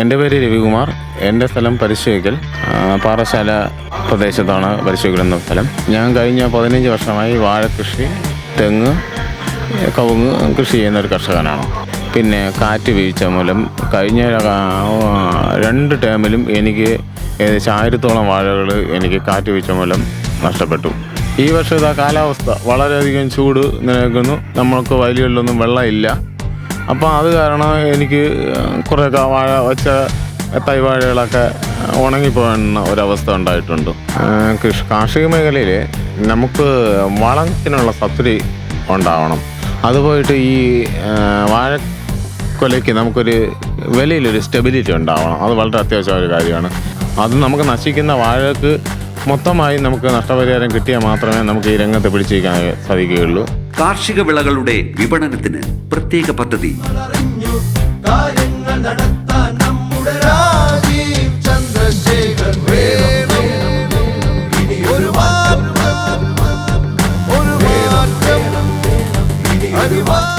എന്റെ പേര് രവികുമാർ. എന്റെ സ്ഥലം പരിശോധിക്കൽ പാറശാല പ്രദേശത്താണ് പരിശോധിക്കൽ എന്ന സ്ഥലം. ഞാൻ കഴിഞ്ഞ പതിനഞ്ച് വർഷമായി വാഴ കൃഷി തെങ്ങ് കവുങ്ങ് കൃഷി ചെയ്യുന്ന ഒരു കർഷകനാണ്. പിന്നെ കാറ്റ് വീഴ്ച മൂലം കഴിഞ്ഞ രണ്ട് ടേമിലും എനിക്ക് ഏകദേശം ആയിരത്തോളം വാഴകൾ എനിക്ക് കാറ്റ് വീഴ്ച മൂലം നഷ്ടപ്പെട്ടു. ഈ വർഷം ഇതാ കാലാവസ്ഥ വളരെയധികം ചൂട് നിലനിൽക്കുന്നു. നമ്മൾക്ക് വയലുകളിലൊന്നും വെള്ളമില്ല. അപ്പോൾ അത് കാരണം എനിക്ക് കുറേയൊക്കെ വാഴ വെച്ച തൈവാഴകളൊക്കെ ഉണങ്ങിപ്പോകുന്ന ഒരവസ്ഥ ഉണ്ടായിട്ടുണ്ട്. കൃഷി കാർഷിക മേഖലയിൽ നമുക്ക് വളത്തിനുള്ള സബ്സിഡി ഉണ്ടാവണം. അതുപോയിട്ട് ഈ വാഴ വാഴക്കൊലയ്ക്ക് നമുക്കൊരു വിലയിലൊരു സ്റ്റെബിലിറ്റി ഉണ്ടാവണം. അത് വളരെ അത്യാവശ്യമായ ഒരു കാര്യമാണ്. അത് നമുക്ക് നശിക്കുന്ന വാഴക്ക് മൊത്തമായി നമുക്ക് നഷ്ടപരിഹാരം കിട്ടിയാൽ മാത്രമേ നമുക്ക് ഈ രംഗത്ത് പിടിച്ചിരിക്കാൻ സാധിക്കുകയുള്ളൂ. കാർഷിക വിളകളുടെ വിപണനത്തിന് പ്രത്യേക പദ്ധതി. ഒരുപാട്